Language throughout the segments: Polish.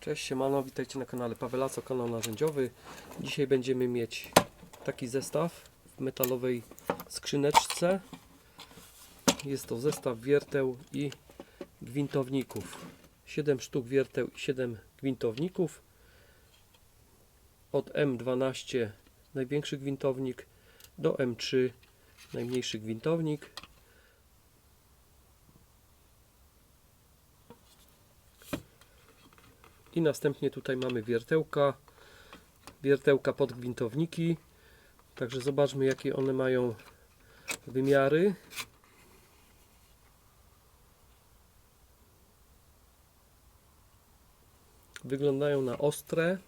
Cześć, siemano, witajcie na kanale Pawelaco, kanał narzędziowy. Dzisiaj będziemy mieć taki zestaw w metalowej skrzyneczce. Jest to zestaw wierteł i gwintowników. 7 sztuk wierteł i 7 gwintowników. Od M12 największy gwintownik do M3 najmniejszy gwintownik. I następnie tutaj mamy wiertełka, wiertełka pod gwintowniki. Także zobaczmy jakie one mają wymiary. Wyglądają na ostre.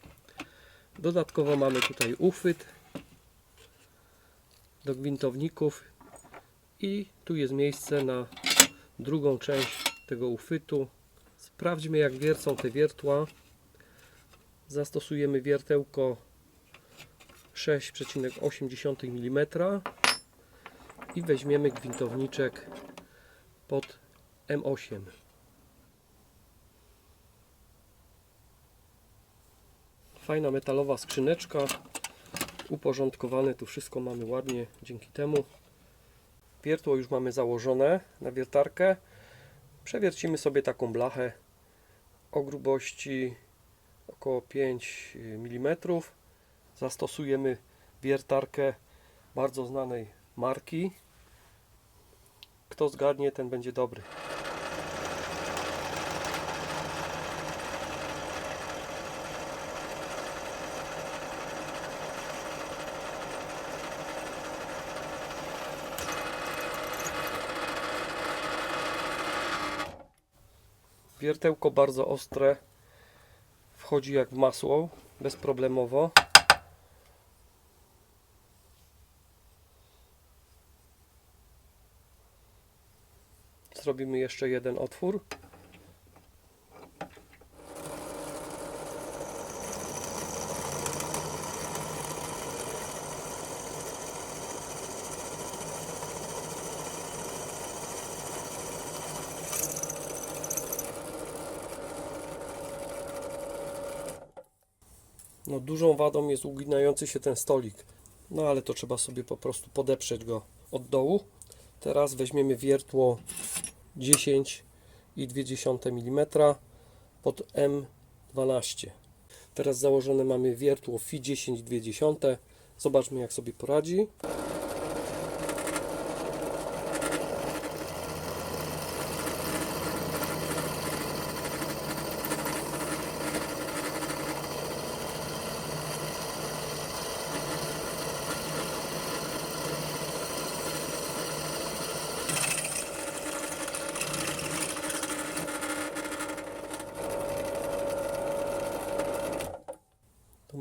Dodatkowo mamy tutaj uchwyt do gwintowników i tu jest miejsce na drugą część tego uchwytu. Sprawdźmy jak wiercą te wiertła. Zastosujemy wiertełko 6,8 mm i weźmiemy gwintowniczek pod M8. Fajna metalowa skrzyneczka. Uporządkowane tu wszystko mamy ładnie dzięki temu. Wiertło już mamy założone na wiertarkę. Przewiercimy sobie taką blachę o grubości około 5 mm. Zastosujemy wiertarkę bardzo znanej marki. Kto zgadnie, ten będzie dobry. Wiertełko bardzo ostre. Wchodzi jak w masło, bezproblemowo. Zrobimy jeszcze jeden otwór. No, dużą wadą jest uginający się ten stolik. No ale to trzeba sobie po prostu podeprzeć go od dołu. Teraz weźmiemy wiertło 10,2 mm pod M12. Teraz założone mamy wiertło FI 10,2. Zobaczmy jak sobie poradzi.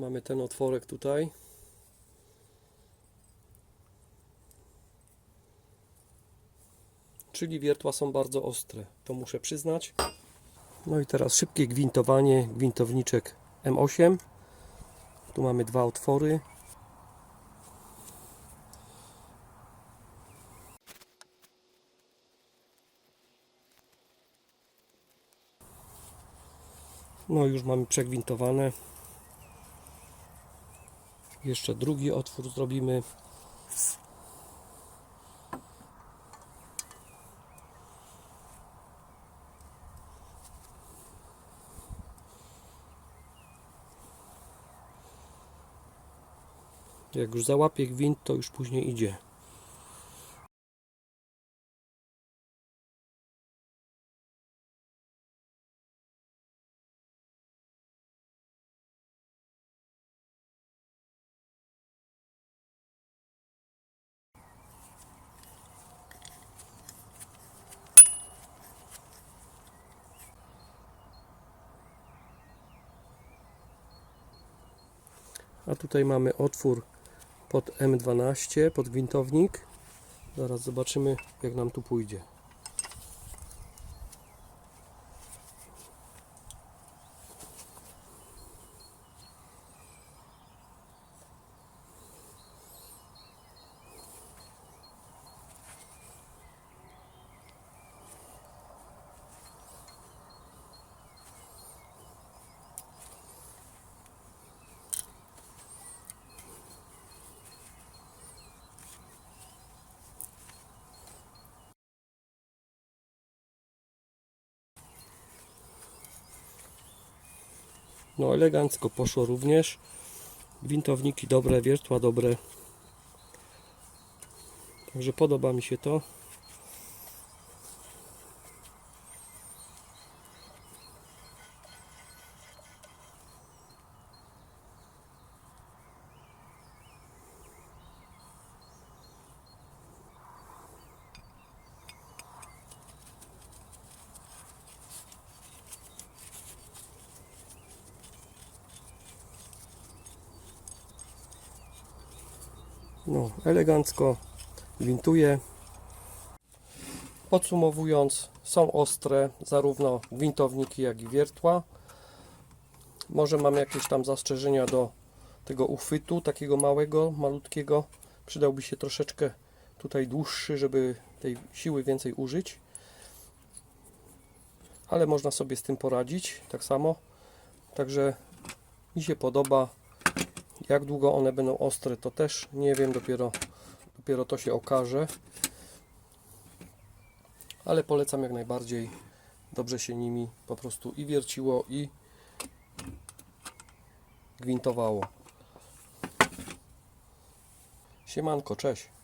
Mamy ten otworek tutaj. Czyli wiertła są bardzo ostre, to muszę przyznać. No i teraz szybkie gwintowanie, gwintowniczek M8. Tu mamy dwa otwory. No już mamy przegwintowane. Jeszcze drugi otwór zrobimy. Jak już załapie gwint, to już później idzie. A tutaj mamy otwór pod M12, pod gwintownik. Zaraz zobaczymy, jak nam tu pójdzie. No elegancko poszło również. Gwintowniki dobre, wiertła dobre. Także podoba mi się to. No, elegancko gwintuje. Podsumowując, są ostre zarówno gwintowniki, jak i wiertła. Może mam jakieś tam zastrzeżenia do tego uchwytu, takiego małego, malutkiego. Przydałby się troszeczkę tutaj dłuższy, żeby tej siły więcej użyć. Ale można sobie z tym poradzić, tak samo. Także mi się podoba. Jak długo one będą ostre, to też nie wiem, dopiero, dopiero to się okaże. Ale polecam jak najbardziej. Dobrze się nimi po prostu i wierciło, i gwintowało. Siemanko, cześć.